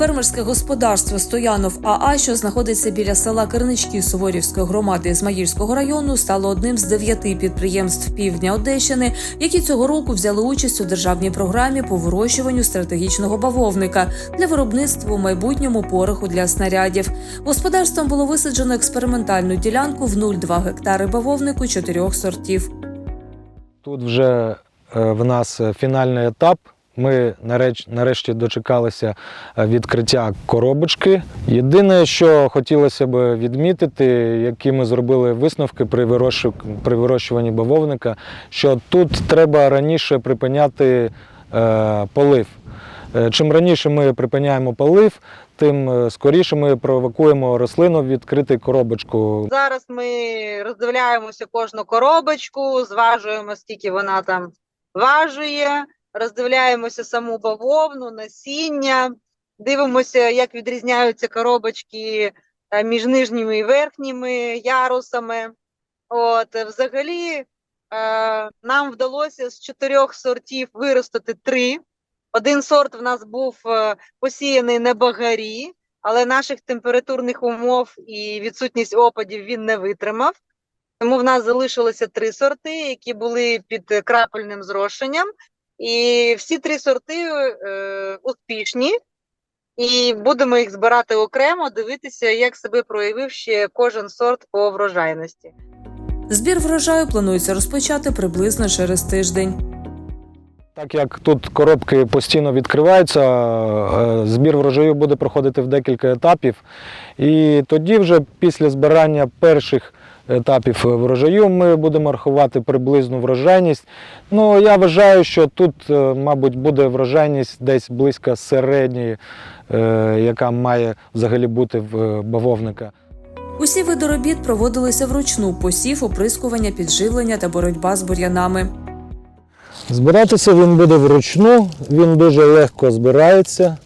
Фермерське господарство Стоянов АА, що знаходиться біля села Кернички Суворівської громади Ізмаїльського району, стало одним з дев'яти підприємств півдня Одещини, які цього року взяли участь у державній програмі по вирощуванню стратегічного бавовника для виробництва у майбутньому пороху для снарядів. Господарством було висаджено експериментальну ділянку в 0,2 гектари бавовнику чотирьох сортів. Тут вже е, в нас фінальний етап. Ми нарешті дочекалися е, відкриття коробочки. Єдине, що хотілося б відмітити, які ми зробили висновки при, вирощу- при вирощуванні бавовника, що тут треба раніше припиняти е, полив. Е, Чим раніше ми припиняємо полив, тим скоріше ми провокуємо рослину відкрити коробочку. Зараз ми роздивляємося кожну коробочку, зважуємо, скільки вона там важує, роздивляємося саму бавовну, насіння, дивимося, як відрізняються коробочки е, між нижніми і верхніми ярусами. От, взагалі, е, нам вдалося з чотирьох сортів виростити три. Один сорт в нас був е, посіяний на багарі, але наших температурних умов і відсутність опадів він не витримав. Тому в нас залишилося три сорти, які були під крапельним зрошенням. І всі три сорти е, успішні. І будемо їх збирати окремо, дивитися, як себе проявив ще кожен сорт по врожайності. Збір врожаю планується розпочати приблизно через тиждень. Так як тут коробки постійно відкриваються, е, збір врожаю буде проходити в декілька етапів. І тоді, вже після збирання перших етапів врожаю, ми будемо рахувати приблизну врожайність. Ну, я вважаю, що тут, е, мабуть, буде врожайність десь близько середньої, е, яка має взагалі бути в е, бавовника. Усі види робіт проводилися вручну: посів, оприскування, підживлення та боротьба з бур'янами. Збиратися він буде вручну, він дуже легко збирається.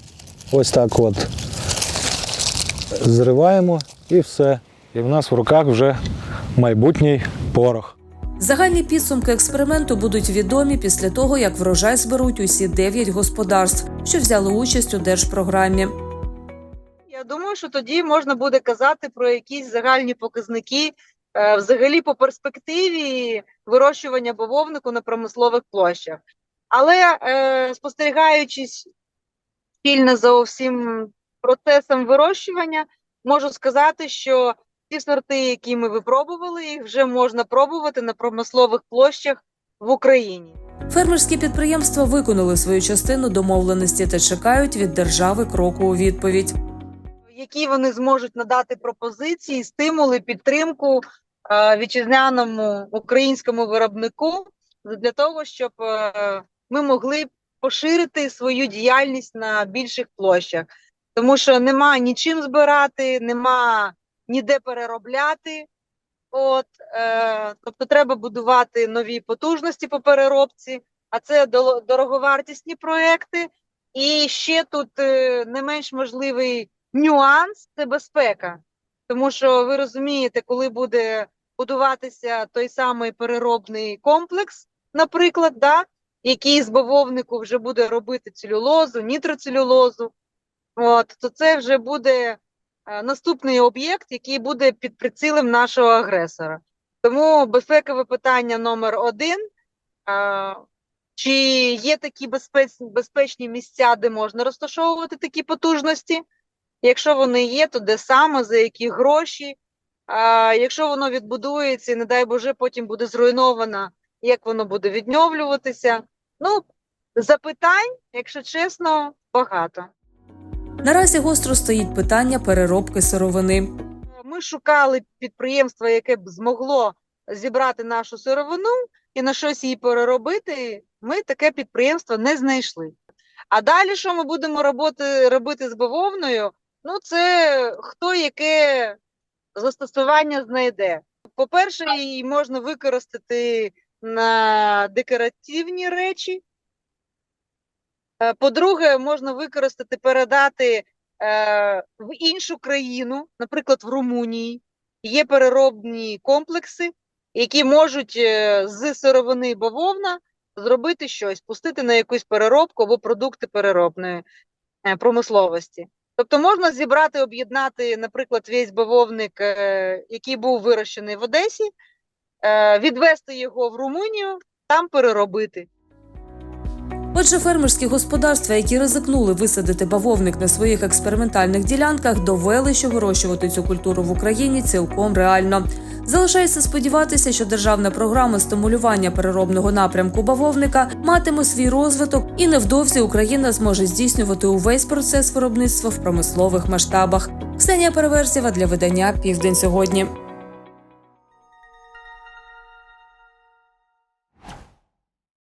Ось так от зриваємо і все. І в нас в руках вже майбутній порох. Загальні підсумки експерименту будуть відомі після того, як врожай зберуть усі дев'ять господарств, що взяли участь у держпрограмі. Я думаю, що тоді можна буде казати про якісь загальні показники е, взагалі по перспективі вирощування бавовнику на промислових площах. Але е, спостерігаючись спільно за всім процесом вирощування, можу сказати, що ті сорти, які ми випробували, їх вже можна пробувати на промислових площах в Україні. Фермерські підприємства виконали свою частину домовленості та чекають від держави кроку у відповідь. які вони зможуть надати пропозиції, стимули, підтримку е, вітчизняному українському виробнику для того, щоб е, ми могли поширити свою діяльність на більших площах, тому що нема нічим збирати, нема ніде переробляти. От, е, тобто треба будувати нові потужності по переробці, а це дороговартісні проекти. І ще тут е, не менш можливий нюанс це безпека. Тому що ви розумієте, коли буде будуватися той самий переробний комплекс, наприклад, да, який з бавовнику вже буде робити целюлозу, нітроцелюлозу, от, то це вже буде наступний об'єкт, який буде під прицілом нашого агресора. Тому безпекове питання номер один. Е, чи є такі безпечні місця, де можна розташовувати такі потужності? Якщо вони є, то де саме, за які гроші? А, якщо воно відбудується і, не дай Боже, потім буде зруйновано, як воно буде відновлюватися? Ну, запитань, якщо чесно, багато. Наразі гостро стоїть питання переробки сировини. Ми шукали підприємство, яке б змогло зібрати нашу сировину і на щось її переробити. Ми таке підприємство не знайшли. А далі, що ми будемо роботи, робити з бавовною? Ну, це хто яке застосування знайде. По-перше, її можна використати на декоративні речі. Е, По-друге, можна використати, передати е, в іншу країну, наприклад, в Румунії. Є переробні комплекси, які можуть е, з сировини бавовна зробити щось, пустити на якусь переробку або продукти переробної промисловості. Тобто можна зібрати, об'єднати, наприклад, весь бавовник, який був вирощений в Одесі, відвести його в Румунію, там переробити. Отже, фермерські господарства, які ризикнули висадити бавовник на своїх експериментальних ділянках, довели, що вирощувати цю культуру в Україні цілком реально. Залишається сподіватися, що державна програма стимулювання переробного напрямку бавовника матиме свій розвиток, і невдовзі Україна зможе здійснювати увесь процес виробництва в промислових масштабах. Ксенія Переверзєва для видання Південь сьогодні.